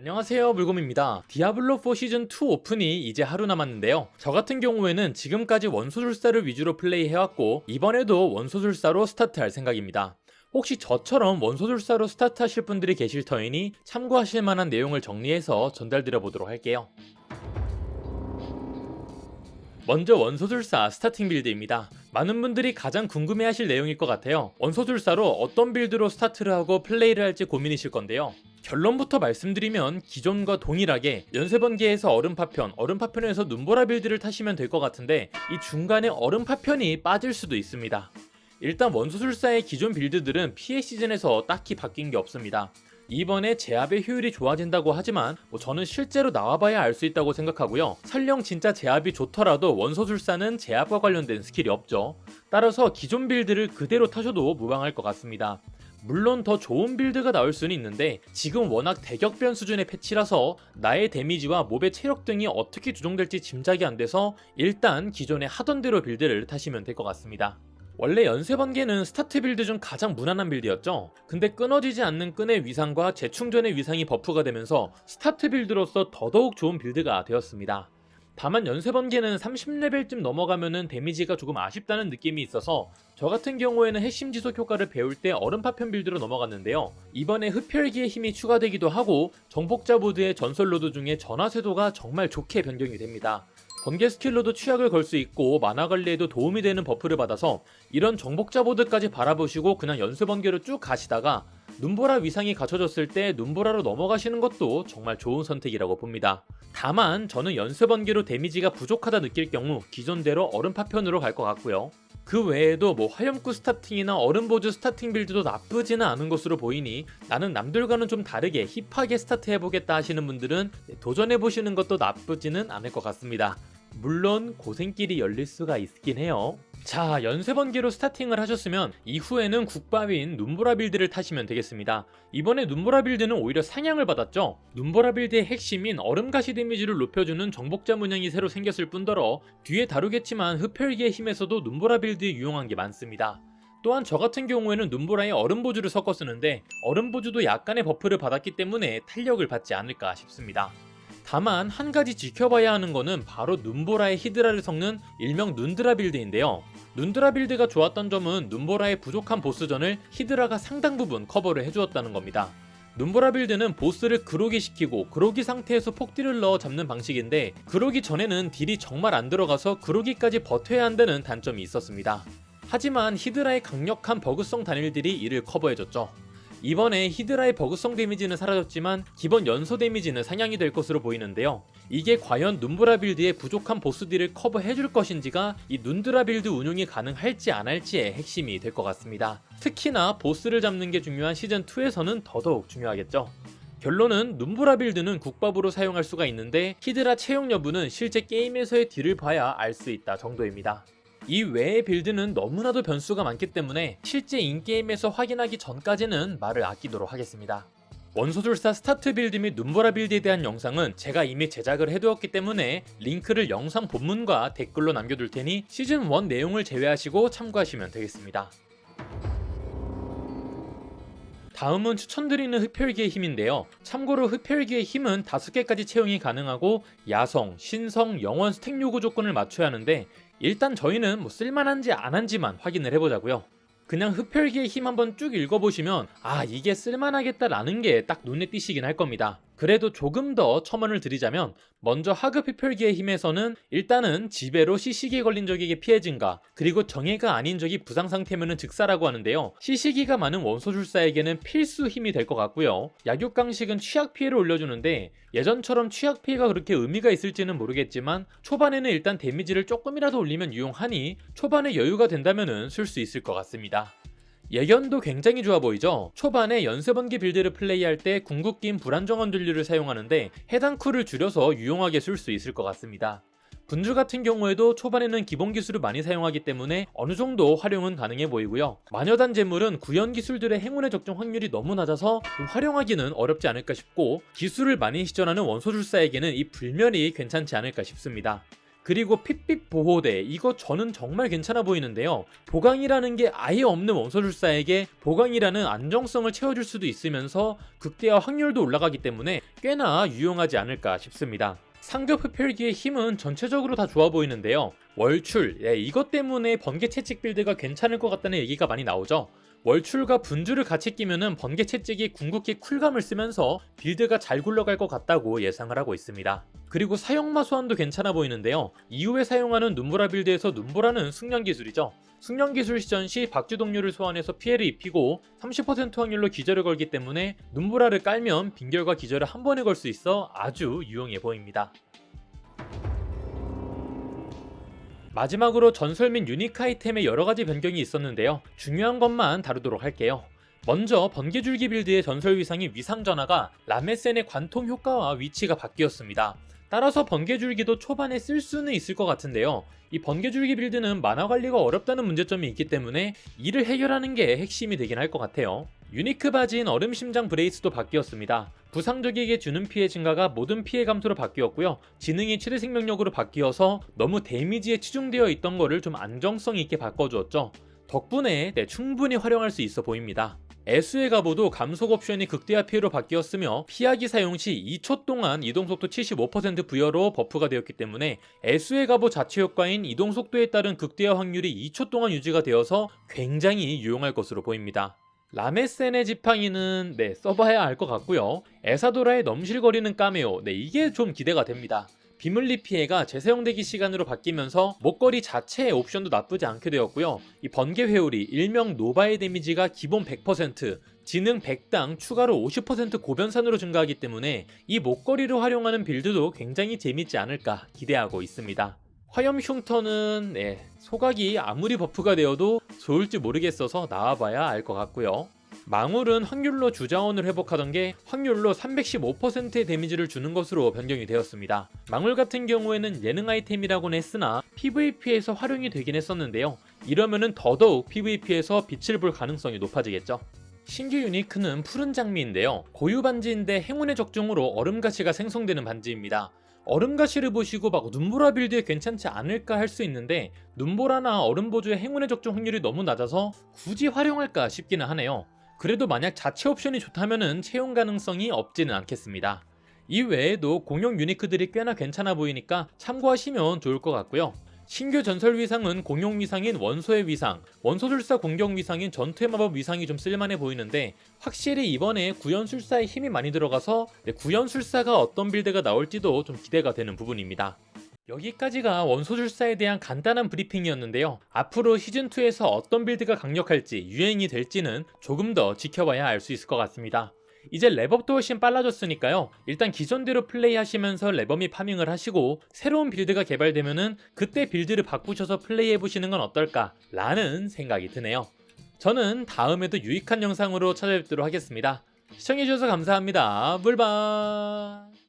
안녕하세요 물곰입니다. 디아블로4 시즌2 오픈이 이제 하루 남았는데요. 저 같은 경우에는 지금까지 원소술사를 위주로 플레이해왔고 이번에도 원소술사로 스타트할 생각입니다. 혹시 저처럼 원소술사로 스타트하실 분들이 계실 터이니 참고하실 만한 내용을 정리해서 전달드려 보도록 할게요. 먼저 원소술사 스타팅 빌드입니다. 많은 분들이 가장 궁금해하실 내용일 것 같아요. 원소술사로 어떤 빌드로 스타트를 하고 플레이를 할지 고민이실 건데요. 결론부터 말씀드리면 기존과 동일하게 연쇄번개에서 얼음 파편, 얼음 파편에서 눈보라 빌드를 타시면 될 것 같은데 이 중간에 얼음 파편이 빠질 수도 있습니다. 일단 원소술사의 기존 빌드들은 피해 시즌에서 딱히 바뀐 게 없습니다. 이번에 제압의 효율이 좋아진다고 하지만 뭐 저는 실제로 나와봐야 알 수 있다고 생각하고요. 설령 진짜 제압이 좋더라도 원소술사는 제압과 관련된 스킬이 없죠. 따라서 기존 빌드를 그대로 타셔도 무방할 것 같습니다. 물론 더 좋은 빌드가 나올 수는 있는데 지금 워낙 대격변 수준의 패치라서 나의 데미지와 몹의 체력 등이 어떻게 조정될지 짐작이 안 돼서 일단 기존에 하던 대로 빌드를 타시면 될 것 같습니다. 원래 연쇄 번개는 스타트 빌드 중 가장 무난한 빌드였죠. 근데 끊어지지 않는 끈의 위상과 재충전의 위상이 버프가 되면서 스타트 빌드로서 더더욱 좋은 빌드가 되었습니다. 다만 연쇄번개는 30레벨쯤 넘어가면은 데미지가 조금 아쉽다는 느낌이 있어서 저 같은 경우에는 핵심 지속 효과를 배울 때 얼음 파편 빌드로 넘어갔는데요. 이번에 흡혈기의 힘이 추가되기도 하고 정복자 보드의 전설 로드 중에 전화 쇄도가 정말 좋게 변경이 됩니다. 번개 스킬로도 취약을 걸 수 있고 만화 관리에도 도움이 되는 버프를 받아서 이런 정복자 보드까지 바라보시고 그냥 연쇄 번개로 쭉 가시다가 눈보라 위상이 갖춰졌을 때 눈보라로 넘어가시는 것도 정말 좋은 선택이라고 봅니다. 다만 저는 연쇄 번개로 데미지가 부족하다 느낄 경우 기존대로 얼음 파편으로 갈 것 같고요. 그 외에도 뭐 화염구 스타팅이나 얼음보즈 스타팅 빌드도 나쁘지는 않은 것으로 보이니 나는 남들과는 좀 다르게 힙하게 스타트 해보겠다 하시는 분들은 도전해보시는 것도 나쁘지는 않을 것 같습니다. 물론 고생길이 열릴 수가 있긴 해요. 자, 연쇄 번개로 스타팅을 하셨으면 이후에는 국밥인 눈보라 빌드를 타시면 되겠습니다. 이번에 눈보라 빌드는 오히려 상향을 받았죠. 눈보라 빌드의 핵심인 얼음 가시 데미지를 높여주는 정복자 문양이 새로 생겼을 뿐더러 뒤에 다루겠지만 흡혈기의 힘에서도 눈보라 빌드에 유용한 게 많습니다. 또한 저 같은 경우에는 눈보라에 얼음 보주를 섞어 쓰는데 얼음 보주도 약간의 버프를 받았기 때문에 탄력을 받지 않을까 싶습니다. 다만 한 가지 지켜봐야 하는 거는 바로 눈보라의 히드라를 섞는 일명 눈드라 빌드인데요. 눈드라 빌드가 좋았던 점은 눈보라의 부족한 보스전을 히드라가 상당 부분 커버를 해주었다는 겁니다. 눈보라 빌드는 보스를 그로기 시키고 그로기 상태에서 폭딜을 넣어 잡는 방식인데 그로기 전에는 딜이 정말 안 들어가서 그로기까지 버텨야 한다는 단점이 있었습니다. 하지만 히드라의 강력한 버그성 단일들이 이를 커버해줬죠. 이번에 히드라의 버그성 데미지는 사라졌지만 기본 연소 데미지는 상향이 될 것으로 보이는데요. 이게 과연 눈보라 빌드의 부족한 보스들을 커버해줄 것인지가 이 눈드라 빌드 운용이 가능할지 안 할지의 핵심이 될 것 같습니다. 특히나 보스를 잡는 게 중요한 시즌2에서는 더더욱 중요하겠죠. 결론은 눈보라 빌드는 국밥으로 사용할 수가 있는데 히드라 채용 여부는 실제 게임에서의 딜을 봐야 알 수 있다 정도입니다. 이 외의 빌드는 너무나도 변수가 많기 때문에 실제 인게임에서 확인하기 전까지는 말을 아끼도록 하겠습니다. 원소술사 스타트 빌드 및 눈보라 빌드에 대한 영상은 제가 이미 제작을 해두었기 때문에 링크를 영상 본문과 댓글로 남겨둘 테니 시즌 1 내용을 제외하시고 참고하시면 되겠습니다. 다음은 추천드리는 흡혈기의 힘인데요. 참고로 흡혈기의 힘은 5개까지 채용이 가능하고 야성, 신성, 영원 스택 요구 조건을 맞춰야 하는데 일단 저희는 뭐 쓸만한지 안 한지만 확인을 해보자고요. 그냥 흡혈기의 힘 한번 쭉 읽어보시면 아 이게 쓸만하겠다라는 게 딱 눈에 띄시긴 할 겁니다. 그래도 조금 더 첨언을 드리자면 먼저 하급 흡혈기의 힘에서는 일단은 지배로 시시기에 걸린 적에게 피해 증가 그리고 정예가 아닌 적이 부상 상태면은 즉사라고 하는데요. 시시기가 많은 원소술사에게는 필수 힘이 될 것 같고요. 약육강식은 취약 피해를 올려주는데 예전처럼 취약 피해가 그렇게 의미가 있을지는 모르겠지만 초반에는 일단 데미지를 조금이라도 올리면 유용하니 초반에 여유가 된다면은 쓸 수 있을 것 같습니다 예견도 굉장히 좋아 보이죠? 초반에 연쇄번개 빌드를 플레이할 때 궁극기인 불안정한 전류를 사용하는데 해당 쿨을 줄여서 유용하게 쓸 수 있을 것 같습니다. 분주 같은 경우에도 초반에는 기본 기술을 많이 사용하기 때문에 어느 정도 활용은 가능해 보이고요. 마녀단 재물은 구현 기술들의 행운의 적정 확률이 너무 낮아서 활용하기는 어렵지 않을까 싶고 기술을 많이 시전하는 원소술사에게는 이 불멸이 괜찮지 않을까 싶습니다. 그리고 핏빛 보호대 이거 저는 정말 괜찮아 보이는데요. 보강이라는 게 아예 없는 원소술사에게 보강이라는 안정성을 채워줄 수도 있으면서 극대화 확률도 올라가기 때문에 꽤나 유용하지 않을까 싶습니다. 상급 흡혈기의 힘은 전체적으로 다 좋아 보이는데요. 월출, 예, 이것 때문에 번개 채찍 빌드가 괜찮을 것 같다는 얘기가 많이 나오죠. 월출과 분주를 같이 끼면은 번개 채찍이 궁극기 쿨감을 쓰면서 빌드가 잘 굴러갈 것 같다고 예상을 하고 있습니다. 그리고 사용마 소환도 괜찮아 보이는데요. 이후에 사용하는 눈보라 빌드에서 눈보라는 숙련 기술이죠. 숙련 기술 시전 시 박쥐동료를 소환해서 피해를 입히고 30% 확률로 기절을 걸기 때문에 눈보라를 깔면 빈결과 기절을 한 번에 걸 수 있어 아주 유용해 보입니다. 마지막으로 전설 및 유니크 아이템의 여러 가지 변경이 있었는데요. 중요한 것만 다루도록 할게요. 먼저 번개줄기 빌드의 전설 위상인 위상 전화가 라메센의 관통 효과와 위치가 바뀌었습니다. 따라서 번개줄기도 초반에 쓸 수는 있을 것 같은데요. 이 번개줄기 빌드는 만화 관리가 어렵다는 문제점이 있기 때문에 이를 해결하는 게 핵심이 되긴 할 것 같아요. 유니크 바지인 얼음 심장 브레이스도 바뀌었습니다. 부상적에게 주는 피해 증가가 모든 피해 감소로 바뀌었고요. 지능이 최대 생명력으로 바뀌어서 너무 데미지에 치중되어 있던 거를 좀 안정성 있게 바꿔주었죠. 덕분에 네, 충분히 활용할 수 있어 보입니다. 애수의 갑오도 감속 옵션이 극대화 피해로 바뀌었으며 피하기 사용 시 2초 동안 이동속도 75% 부여로 버프가 되었기 때문에 애수의 갑오 자체 효과인 이동속도에 따른 극대화 확률이 2초 동안 유지가 되어서 굉장히 유용할 것으로 보입니다. 라메센의 지팡이는 네 써봐야 알 것 같고요. 에사도라의 넘실거리는 까메오 네 이게 좀 기대가 됩니다. 비물리 피해가 재사용되기 시간으로 바뀌면서 목걸이 자체의 옵션도 나쁘지 않게 되었고요. 이 번개 회오리 일명 노바의 데미지가 기본 100%, 지능 100당 추가로 50% 고변산으로 증가하기 때문에 이 목걸이를 활용하는 빌드도 굉장히 재밌지 않을까 기대하고 있습니다. 화염 흉터는 네, 소각이 아무리 버프가 되어도 좋을지 모르겠어서 나와봐야 알 것 같고요. 망울은 확률로 주자원을 회복하던 게 확률로 315%의 데미지를 주는 것으로 변경이 되었습니다. 망울 같은 경우에는 예능 아이템이라고는 했으나 PVP에서 활용이 되긴 했었는데요. 이러면은 더더욱 PVP에서 빛을 볼 가능성이 높아지겠죠. 신규 유니크는 푸른 장미인데요. 고유 반지인데 행운의 적중으로 얼음가시가 생성되는 반지입니다. 얼음가시를 보시고 막 눈보라 빌드에 괜찮지 않을까 할 수 있는데 눈보라나 얼음 보조의 행운의 적중 확률이 너무 낮아서 굳이 활용할까 싶기는 하네요. 그래도 만약 자체 옵션이 좋다면은 채용 가능성이 없지는 않겠습니다. 이 외에도 공용 유니크들이 꽤나 괜찮아 보이니까 참고하시면 좋을 것 같고요. 신규 전설 위상은 공용 위상인 원소의 위상, 원소술사 공격 위상인 전투의 마법 위상이 좀 쓸만해 보이는데 확실히 이번에 구연술사의 힘이 많이 들어가서 네, 구연술사가 어떤 빌드가 나올지도 좀 기대가 되는 부분입니다. 여기까지가 원소술사에 대한 간단한 브리핑이었는데요. 앞으로 시즌2에서 어떤 빌드가 강력할지 유행이 될지는 조금 더 지켜봐야 알 수 있을 것 같습니다. 이제 랩업도 훨씬 빨라졌으니까요. 일단 기존대로 플레이하시면서 랩업이 파밍을 하시고 새로운 빌드가 개발되면은 그때 빌드를 바꾸셔서 플레이해보시는 건 어떨까 라는 생각이 드네요. 저는 다음에도 유익한 영상으로 찾아뵙도록 하겠습니다. 시청해주셔서 감사합니다. 물바